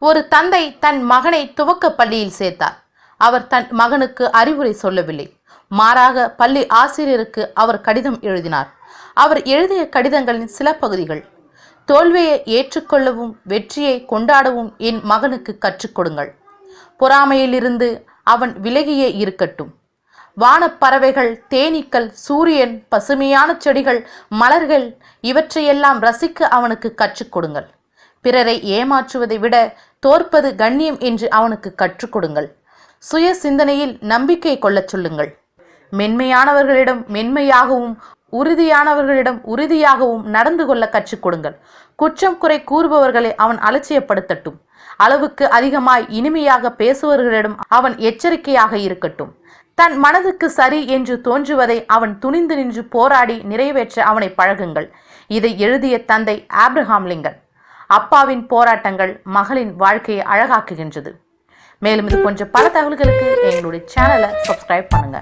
ஒரு தந்தை தன் மகனை துவக்க பள்ளியில் சேர்த்தார். அவர் தன் மகனுக்கு அறிவுரை சொல்லவில்லை. மாறாக பள்ளி ஆசிரியருக்கு அவர் கடிதம் எழுதினார். அவர் எழுதிய கடிதங்களின் சில பகுதிகள் தோல்வியை ஏற்றுக்கொள்ளவும் வெற்றியை கொண்டாடவும் என் மகனுக்கு கற்றுக் கொடுங்கள். பொறாமையிலிருந்து அவன் விலகியே இருக்கட்டும். வானப்பறவைகள் தேனீக்கள் சூரியன் பசுமையான செடிகள் மலர்கள் இவற்றையெல்லாம் ரசிக்க அவனுக்கு கற்றுக் கொடுங்கள். பிறரை ஏமாற்றுவதை விட தோற்பது கண்ணியம் என்று அவனுக்கு கற்றுக் கொடுங்கள். சுய சிந்தனையில் நம்பிக்கை கொள்ளச் சொல்லுங்கள். மென்மையானவர்களிடம் மென்மையாகவும் உறுதியானவர்களிடம் உறுதியாகவும் நடந்து கொள்ள கற்றுக் கொடுங்கள். குற்றம் குறை கூறுபவர்களை அவன் அலட்சியப்படுத்தட்டும். அளவுக்கு அதிகமாய் இனிமையாக பேசுபவர்களிடம் அவன் எச்சரிக்கையாக இருக்கட்டும். தன் மனதுக்கு சரி என்று தோன்றுவதை அவன் துணிந்து நின்று போராடி நிறைவேற்ற அவனை பழகுங்கள். இதை எழுதிய தந்தை ஆப்ரஹாம் லிங்கன். அப்பாவின் போராட்டங்கள் மகளின் வாழ்க்கையை அழகாக்குகின்றது. மேலும் இது போன்ற பல தகவல்களுக்கு எங்களுடைய சேனலை சப்ஸ்கிரைப் பண்ணுங்க.